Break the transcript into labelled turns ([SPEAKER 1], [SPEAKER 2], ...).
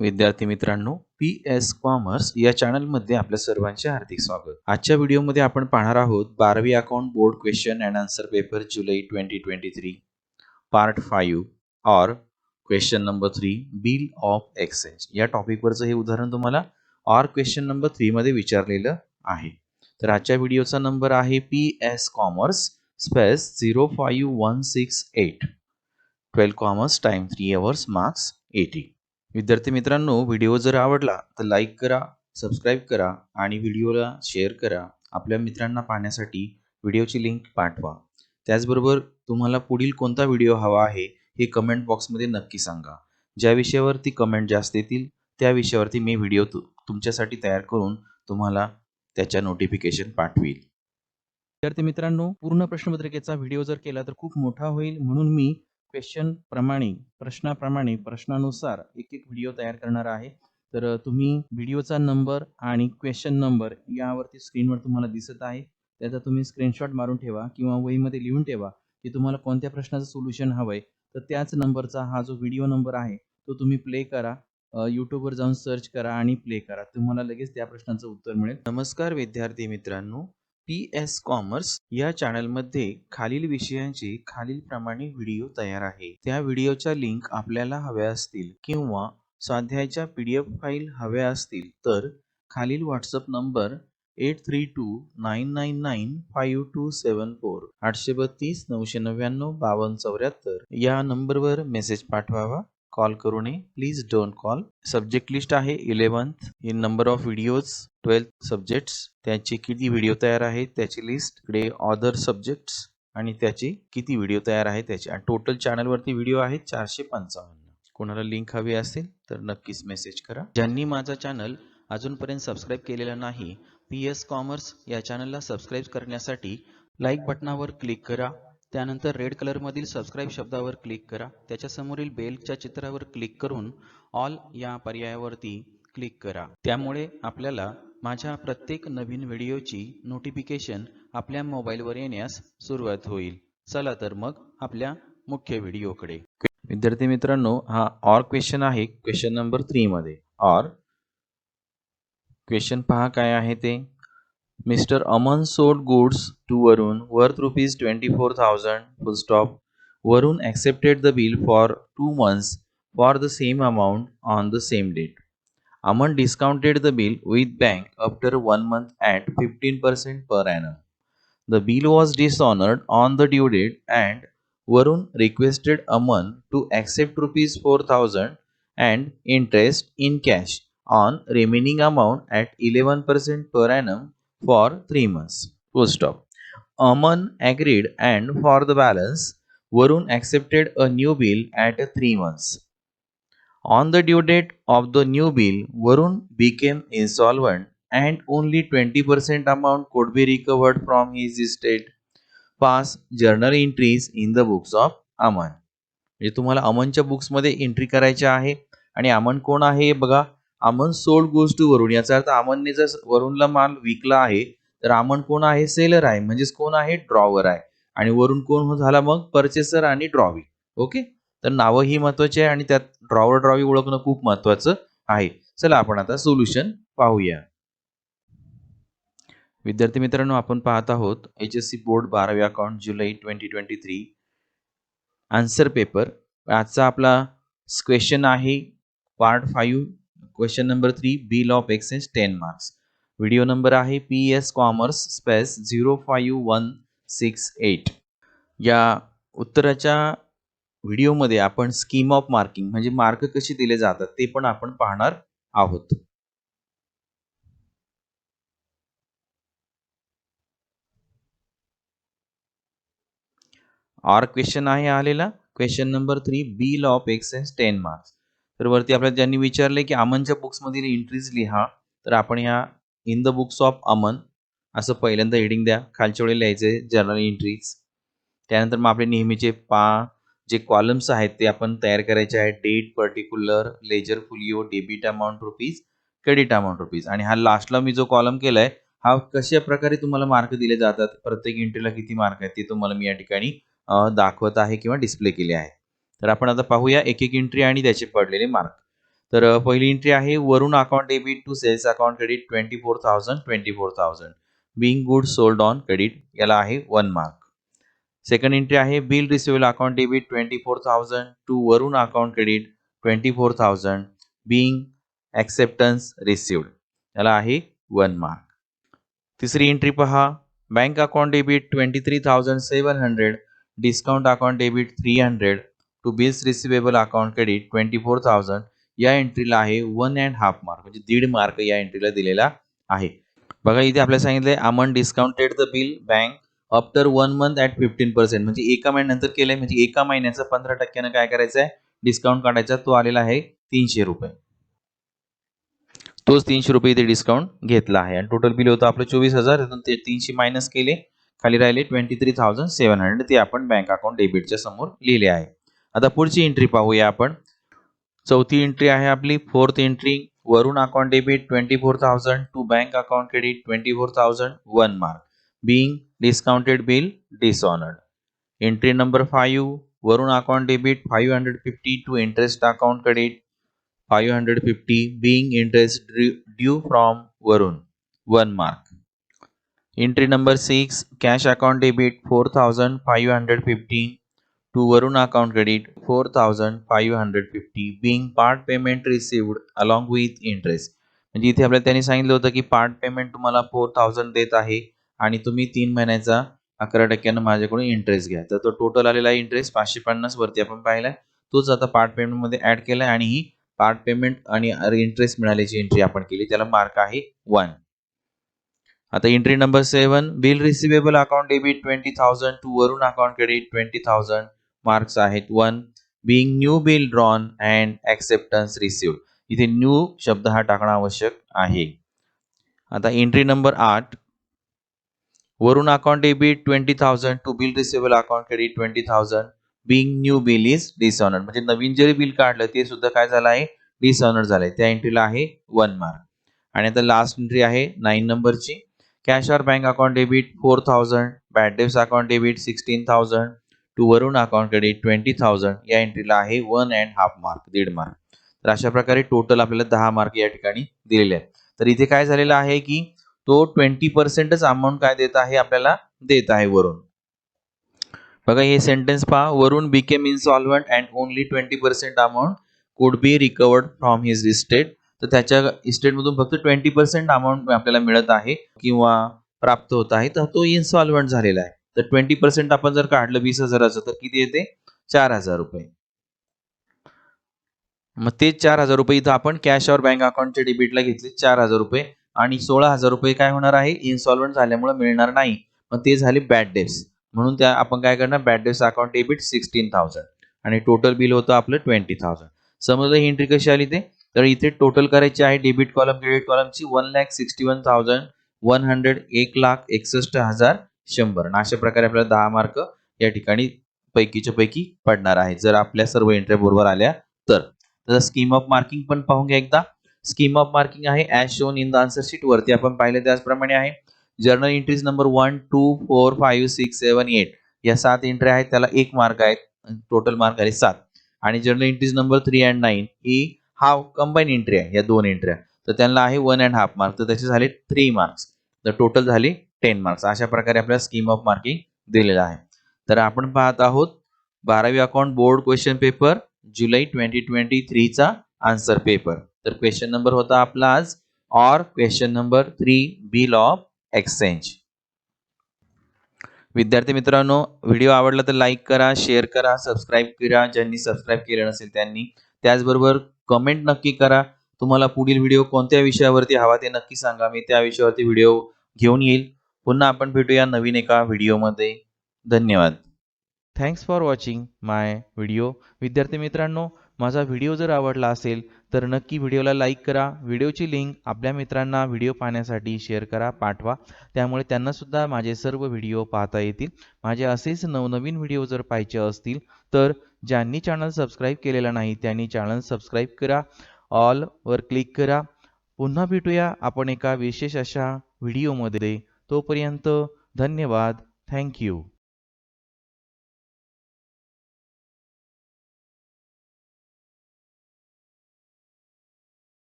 [SPEAKER 1] विद्यार्थी मित्रांनो P S commerce या चॅनलमध्ये आपल्या सर्वांचे हार्दिक स्वागत. आजच्या व्हिडिओमध्ये आपण पाहणार आहोत बारावी account board question and answer paper July twenty twenty three part five or question number three bill of exchange या टॉपिकवरचं हे उदाहरण तुम्हाला ऑर क्वेश्चन नंबर थ्रीमध्ये विचारलेलं आहे. तर आजच्या व्हिडिओचा नंबर आहे P S commerce space zero five one six eight twelve commerce time three hours marks eighty विद्यार्थी मित्रांनो व्हिडिओ जर आवडला तर लाईक करा सबस्क्राईब करा आणि व्हिडिओला शेअर करा. आपल्या मित्रांना पाहण्यासाठी व्हिडिओची लिंक पाठवा. त्याचबरोबर तुम्हाला पुढील कोणता व्हिडिओ हवा आहे हे कमेंट बॉक्समध्ये नक्की सांगा. ज्या विषयावरती कमेंट जास्त येतील त्या विषयावरती मी व्हिडिओ तु तुमच्यासाठी तयार करून तुम्हाला त्याच्या नोटिफिकेशन पाठवील. विद्यार्थी मित्रांनो पूर्ण प्रश्नपत्रिकेचा व्हिडिओ जर केला तर खूप मोठा होईल म्हणून मी क्वेश्चन प्रमाणे प्रश्नाप्रमाणे प्रश्नानुसार एक एक व्हिडिओ तयार करणार आहे. तर तुम्ही व्हिडिओचा नंबर आणि क्वेश्चन नंबर यावरती स्क्रीनवर तुम्हाला दिसत आहे. त्याचा तुम्ही स्क्रीनशॉट मारून ठेवा किंवा वहीमध्ये लिहून ठेवा की तुम्हाला कोणत्या प्रश्नाचं सोल्युशन हवं आहे तर त्याच नंबरचा हा जो व्हिडिओ नंबर आहे तो तुम्ही प्ले करा. यूट्यूबवर जाऊन सर्च करा आणि प्ले करा. तुम्हाला लगेच त्या प्रश्नाचं उत्तर मिळेल. नमस्कार विद्यार्थी मित्रांनो. पी एस कॉमर्स या चॅनलमध्ये खालील विषयांचे खालीलप्रमाणे व्हिडिओ तयार आहे. त्या व्हिडिओच्या लिंक आपल्याला हव्या असतील किंवा स्वाध्यायाच्या पी डी एफ फाईल हव्या असतील तर खालील WhatsApp number eight three two nine nine nine five two seven four आठशे बत्तीस नऊशे नव्याण्णव बावन्न चौऱ्याहत्तर या नंबरवर मेसेज पाठवावा. कॉल करू नये. Please don't call subject list आहे eleventh in number of videos twelfth subjects त्याचे किती व्हिडिओ तयार आहेत त्याची लिस्ट इकडे ऑदर सब्जेक्ट्स आणि त्याचे किती व्हिडिओ तयार आहेत त्याचे आणि टोटल चॅनलवरती व्हिडिओ आहेत चारशे पंचावन्न. कोणाला लिंक हवी असेल तर नक्कीच मेसेज करा. ज्यांनी माझा चॅनल अजूनपर्यंत सबस्क्राईब केलेला नाही पी एस कॉमर्स या चॅनलला सबस्क्राईब करण्यासाठी लाईक बटनावर क्लिक करा. त्यानंतर रेड कलरमधील सबस्क्राईब शब्दावर क्लिक करा. त्याच्यासमोरील बेलच्या चित्रावर क्लिक करून ऑल या पर्यायावरती क्लिक करा. त्यामुळे आपल्याला माझ्या प्रत्येक नवीन व्हिडिओची नोटिफिकेशन आपल्या मोबाईलवर येण्यास सुरुवात होईल. चला तर मग आपल्या मुख्य व्हिडिओकडे विद्यार्थी मित्रांनो हा ऑर क्वेश्चन आहे क्वेश्चन नंबर थ्रीमध्ये ऑर क्वेश्चन पहा काय आहे ते. Mr. Aman sold goods to Varun worth rupees 24,000 full stop. Varun accepted the bill for 2 months for the same amount on the same date. Aman discounted the bill with bank after 1 month at 15% per annum. The bill was dishonored on the due date and Varun requested Aman to accept rupees 4000 and interest in cash on remaining amount at 11% per annum for three months. Full stop. Aman agreed and for the balance Varun accepted a new bill at three months. On the due date of the new bill, Varun became insolvent and only 20% amount could be recovered from his estate. Pass journal entries in the books of Aman. म्हणजे तुम्हाला अमनच्या बुक्समध्ये entry करायची आहे आणि अमन कोण आहे बघा Aman sold goes to Varun याचा अर्थ आमनने जर वरुणला माल विकला आहे तर अमन कोण आहे? सेलर आहे. म्हणजेच कोण आहे? ड्रॉवर आहे. आणि वरून कोण झाला मग? परचेसर आणि ड्रॉवी ओके तर नावं ही महत्वाची आहे आणि त्यात ड्रॉवर ड्रॉवी ओळखणं खूप महत्वाचं आहे. चला आपण आता सोल्युशन पाहूया. विद्यार्थी मित्रांनो आपण पाहत आहोत एच एस सी बोर्ड बारावी account July twenty twenty three answer paper आजचा आपला क्वेश्चन आहे part five question number three bill of exchange ten marks video number आहे P S commerce space zero five one six eight या उत्तराच्या व्हिडिओमध्ये आपण scheme of marking म्हणजे mark कसे दिले जातात ते पण आपण पाहणार आहोत. ऑर क्वेश्चन आहे आलेला. Question number three bill of exchange ten marks तर वरती आपल्याला ज्यांनी विचारले की अमनच्या बुक्समधील एंट्रीज लिहा तर आपण ह्या in the books of Aman असं पहिल्यांदा हेडिंग द्या. खालच्या वेळी लिहायचे जर्नल एंट्रीज त्यानंतर मग आपले नेहमीचे पा जे कॉलम्स आहेत ते आपण तयार करायचे आहेत. Date particular ledger folio debit amount rupees credit amount rupees आणि हा लास्टला मी जो कॉलम केलाय हा कशा प्रकारे तुम्हाला मार्क दिले जातात? प्रत्येक एंट्रीला किती मार्क आहेत ते तुम्हाला मी या ठिकाणी दाखवत आहे किंवा डिस्प्ले केले आहे. तर आपण आता पाहूया एक एक एंट्री आणि त्याचे पडलेले मार्क तर पहिली एंट्री आहे Varun account debit to sales account credit twenty four thousand twenty four thousand being good sold on credit याला आहे वन मार्क सेकंड एंट्री आहे bill receivable account debit twenty four thousand to Varun account credit twenty four thousand being acceptance received याला आहे one mark तिसरी entry पहा bank account debit twenty three thousand seven hundred discount account debit three hundred to bills receivable account credit twenty four thousand या एंट्रीला आहे one and half mark म्हणजे दीड mark या एंट्रीला दिलेला आहे. बघा इथे आपल्याला सांगितलंय Aman discounted the bill bank after one month at fifteen percent म्हणजे एका महिन्यानंतर केलंय म्हणजे एका महिन्याचा पंधरा टक्क्यानं काय करायचं आहे डिस्काउंट काढायचा तो आलेला आहे तीनशे रुपये. तोच तीनशे रुपये इथे डिस्काउंट घेतला आहे. आणि टोटल बिल होतं आपलं चोवीस हजार ते तीनशे मायनस केले. खाली राहिले twenty three thousand seven hundred ते आपण बँक अकाउंट डेबिटच्या समोर लिहिले आहे. आता पुढची एंट्री पाहूया आपण. चौथी एंट्री आहे आपली. Fourth entry Varun account debit twenty four thousand to bank account credit twenty four thousand one mark being discounted bill dishonoured entry number five Varun account debit five hundred fifty to interest account credit five hundred fifty being interest due from Varun one mark entry number six cash account debit four thousand five hundred fifty to Varun account credit four thousand five hundred fifty being part payment received along with interest म्हणजे इथे आपल्याला त्यांनी सांगितलं होतं की part payment तुम्हाला four thousand देत आहे आणि तुम्ही तीन महिन्याचा अकरा टक्क्यानं माझ्याकडून इंटरेस्ट घ्या. तर तो टोटल आलेला इंटरेस्ट पाचशे पन्नास वरती आपण पाहिलाय. तोच आता पार्ट पेमेंटमध्ये ऍड केला आणि ही पार्ट पेमेंट आणि इंटरेस्ट मिळाल्याची एंट्री आपण केली. त्याला मार्क आहे वन आता entry number seven bill receivable account debit twenty thousand to Varun account credit twenty thousand marks आहेत. One being new bill drawn and acceptance receive इथे न्यू शब्द हा टाकणं आवश्यक आहे. आता एंट्री नंबर आठ. Varun account debit twenty thousand to bill receivable account credit twenty thousand being new bill is dishonoured म्हणजे नवीन जरी बिल काढलं ते सुद्धा काय झालं आहे? डिसऑनर झालंय त्या एंट्रीला आहे वन मार्क आणि आता लास्ट एंट्री आहे नाईन नंबरची cash or bank account debit four thousand bad debts account debit sixteen thousand to Varun account twenty thousand या एंट्रीला आहे वन अँड हाफ मार्क दीड मार्क तर अशा प्रकारे टोटल आपल्याला दहा मार्क या ठिकाणी दिलेले आहेत. तर इथे काय झालेलं आहे की तो ट्वेंटी पर्सेंटच अमाऊंट काय देत आहे? आपल्याला देत आहे वरून बघा हे सेंटेन्स पहा. Varun became insolvent and only twenty percent amount could be recovered from his estate तर त्याच्या इस्टेटमधून फक्त ट्वेंटी पर्सेंट अमाऊंट आपल्याला मिळत आहे किंवा प्राप्त होत आहे. तर तो इन्सॉल्वंट झालेला आहे. तर ट्वेंटी पर्सेंट आपण जर काढलं वीस हजाराचं तर किती येते? चार हजार रुपये. मग ते चार हजार रुपये इथं आपण कॅश और बँक अकाउंटच्या डेबिटला घेतले चार हजार रुपये. आणि सोळा हजार रुपये काय होणार आहे? इन्सॉल्वंट झाल्यामुळे मिळणार नाही. मग ते झाले बॅड डेब्स म्हणून त्या आपण काय करणार? Bad debts account debit sixteen thousand आणि टोटल बिल होतं आपलं ट्वेंटी थाउजंड समजलं ही एंट्री कशी आली ते? तर इथे टोटल करायची आहे debit column credit कॉलमची one lakh sixty one thousand one hundred एक लाख एकसष्ट हजार शंभर. आणि अशा प्रकारे आपल्याला दहा मार्क या ठिकाणी पैकीच्या पैकी पडणार आहे. जर आपल्या सर्व एंट्र्या बरोबर आल्या तर. तर स्कीम ऑफ मार्किंग पण पाहून घ्या एकदा. स्कीम ऑफ मार्किंग आहे as shown in the answer sheet वरती. आपण पाहिलं त्याचप्रमाणे आहे. Journal entries number one two four five six seven eight या सात एंट्री आहेत. त्याला एक मार्क आहेत. टोटल मार्क आहे सात. आणि journal entries number three and nine he half combine entry आहे. या दोन एंट्र्या तर त्यांना आहे वन अँड हाफ मार्क तर त्याचे झाले थ्री मार्क्स तर टोटल झाले टेन मार्क्स अशा प्रकारे आपल्याला स्कीम ऑफ मार्किंग दिलेलं आहे. तर आपण पाहत आहोत बारावी account board question paper July twenty twenty थ्रीचा answer paper तर क्वेश्चन नंबर होता आपला आज और question number three bill of exchange विद्यार्थी मित्रांनो व्हिडिओ आवडला तर लाईक करा शेअर करा सबस्क्राईब करा. ज्यांनी सबस्क्राईब केलं नसेल त्यांनी त्याचबरोबर कमेंट नक्की करा. तुम्हाला पुढील व्हिडिओ कोणत्या विषयावरती हवा ते नक्की सांगा. मी त्या विषयावरती व्हिडिओ घेऊन येईल. पुन्हा आपण भेटूया नवीन एका व्हिडिओमध्ये. धन्यवाद. Thanks for watching my video विद्यार्थी मित्रांनो माझा व्हिडिओ जर आवडला असेल तर नक्की व्हिडिओला लाईक करा. व्हिडिओची लिंक आपल्या मित्रांना व्हिडिओ पाहण्यासाठी शेअर करा पाठवा. त्यामुळे त्यांनासुद्धा माझे सर्व व्हिडिओ पाहता येतील. माझे असेच नवनवीन व्हिडिओ जर पाहिजे असतील तर ज्यांनी चॅनल सबस्क्राईब केलेला नाही त्यांनी चॅनल सबस्क्राईब करा. ऑलवर क्लिक करा. पुन्हा भेटूया आपण एका विशेष अशा व्हिडिओमध्ये. तोपर्यंत धन्यवाद. थँक्यू